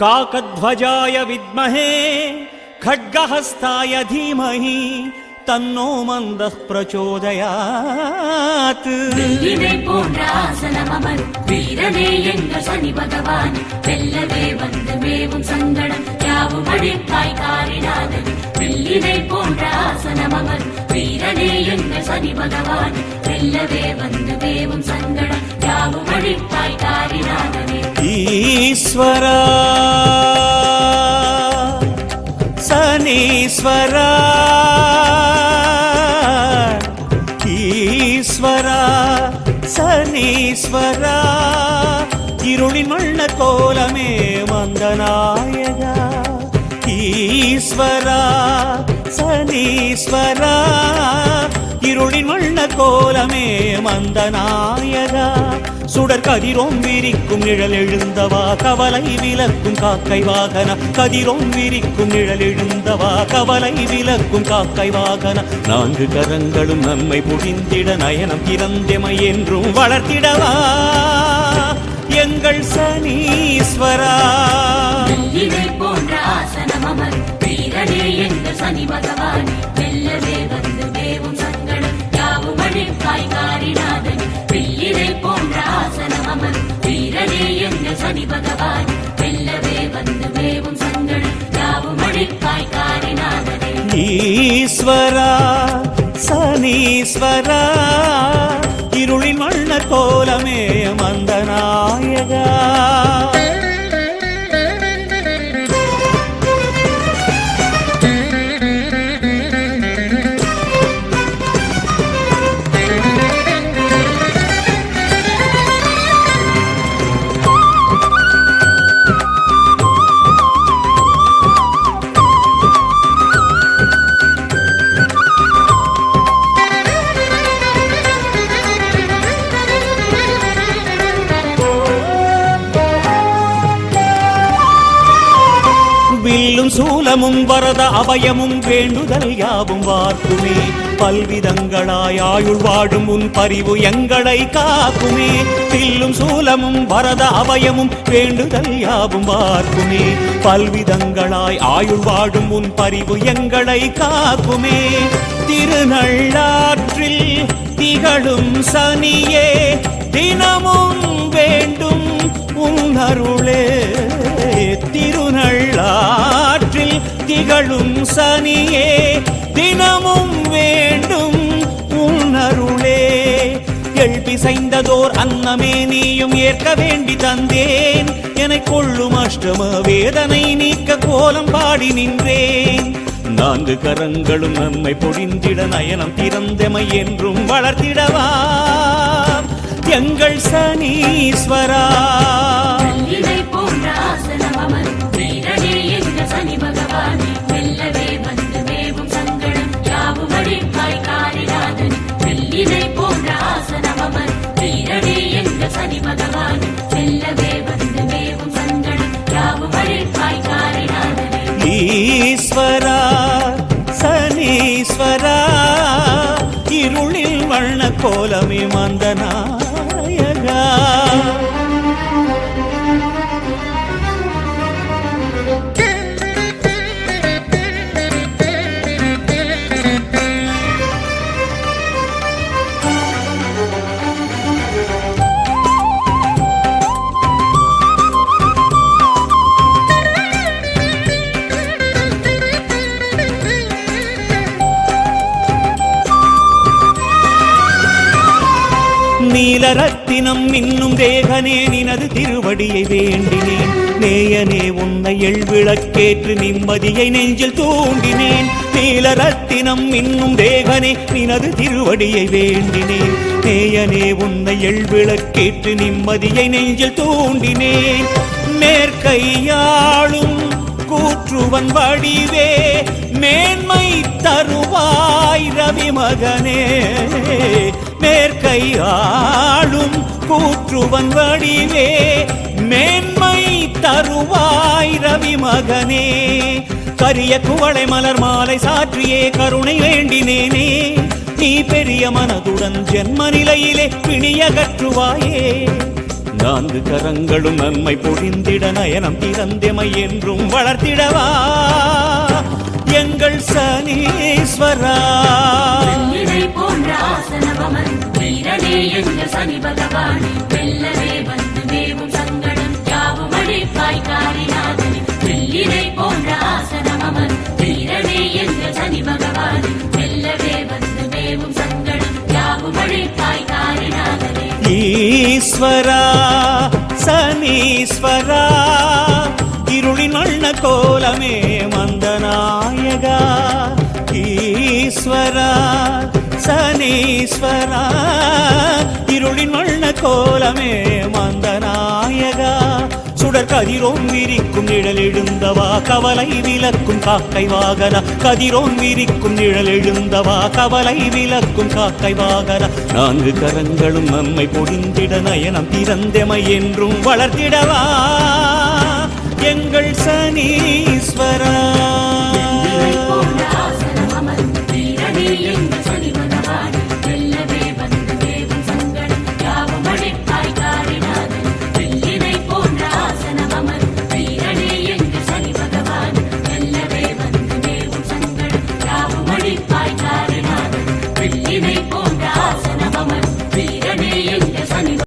काकध्वजाय विद्महे खड्गहस्ताय धीमहि तन्नो मन्दः प्रचोदयात् வெள்ளினை போன்ற ஆசனம் அமர் வீரனே எங்கள் சனி பகவான் வெல்லவே வந்து மேவும் சங்கடம் யாவும் அழிப்பாய் காரிடாதன் வெள்ளினை போன்ற ஆசனம் அமர் வீரனே எங்கள் சனி பகவான் வெல்லவே வந்து மேவும் சங்கடம் யாவும் அழிப்பாய் காரிடாதனே சனீஸ்வரா. சனீஸ்வரா. ஈஸ்வரா. சனீஸ்வரா. இருளின் வண்ண கோலமே வந்தநாயகா ஈஸ்வரா. சனீஸ்வரா. இருளின் கோலமே மந்த நாயகா சுடர் கதிரோம் விரிக்கும் நிழல் எழுந்தவா. கவலை விலக்கும் காக்கை வாகன. கதிரோம் விரிக்கும் நிழல் எழுந்தவா. கவலை விலக்கும் காக்கை வாகன. நான்கு கரங்களும் நன்மை புரிந்திட நயனம் திறந்தெமை என்றும் வளர்த்திடவா. எங்கள் சனீஸ்வரா. போன்ற ஆசனம் அமர் வீரனே எங்கள் சனி பகவான் வெல்லவே எங்கள் பகவான் வெல்லவே வந்து மேவும் சங்கள் யாவும் அழிப்பாய் காரிநாதனே. ஈஸ்வரா சனீஸ்வரா இருளின் வண்ண கோ சூலமும் வரத அபயமும் வேண்டுதல் யாவும் வாக்குமே பல்விதங்களாய் ஆயுள் வாடும் உன் பரிவு எங்களை காக்குமே. தில்லும் சூலமும் வரத அபயமும் வேண்டுதல் யாவும் வாக்குமே பல்விதங்களாய் ஆயுள் வாடும் உன் பரிவு எங்களை காக்குமே. திருநள்ளாற்றில் திகழும் சனியே தினமும் வேண்டும் உன் அருளே. திருநள்ளாற்றில் திகழும் சனியே தினமும் வேண்டும் உன் எழுப்பிசைந்ததோர் அன்னமே நீயும் ஏற்க வேண்டி தந்தேன். என கொள்ளும் அஷ்டம வேதனை நீக்க கோலம் பாடி நின்றேன். நான்கு கரங்களும் நம்மை பொழிந்திட நயனம் திறந்தமை என்றும் வளர்த்திடவா. எங்கள் சனீஸ்வரா. கோலமே மந்தனா. நீல ரத்தினம் இன்னும் தேகனே நினது திருவடியை வேண்டினேன். நேயனே உன்னை எழ்விளக்கேற்று நிம்மதியை நெஞ்சில் தூண்டினேன். நீல ரத்தினம் இன்னும் தேகனே நினது திருவடியை வேண்டினேன். நேயனே உன்னை எழ்விளக்கேற்று நிம்மதியை நெஞ்சில் தூண்டினேன். மேற்கையாளும் கூற்றுவன் வடிவே மேன்மை தருவாய் ரவி மகனே. மேற்கை ஆளும் கூற்றுவன் வடிவே மேன்மை தருவாய் ரவி மகனே. கரிய குவளை மலர் மாலை சாற்றியே கருணை வேண்டினேனே. நீ பெரிய மனதுடன் ஜென்ம நிலையிலே பிணியகற்றுவாயே. நான்கு கரங்களும் நன்மை பொழிந்திட நயனம் திறந்தமை என்றும் வளர்த்திடவா? எங்கள் சனீஸ்வரா. சனி பகவானே. வெல்லவே வந்து தேவும் சங்கடம் யாவும் அழிப்பாய் காரிநாதனே ஈஸ்வரா சனீஸ்வரா இருளின் வண்ண கோலமே மந்தநாயகா ஈஸ்வரா சனீஸ்வரா இருளின் கதிரோன் விரிக்கும் நிழல் எழுந்தவா? கவலை விலக்கும் காக்கை வாகன. கதிரோன் விரிக்கும் நிழல் எழுந்தவா? கவலை விலக்கும் காக்கை வாகன. நான்கு கரங்களும் நம்மை பொடிந்திட நயனம் பிறந்தமை என்றும் வளர்த்திடவா எங்கள் சனீஸ்வரா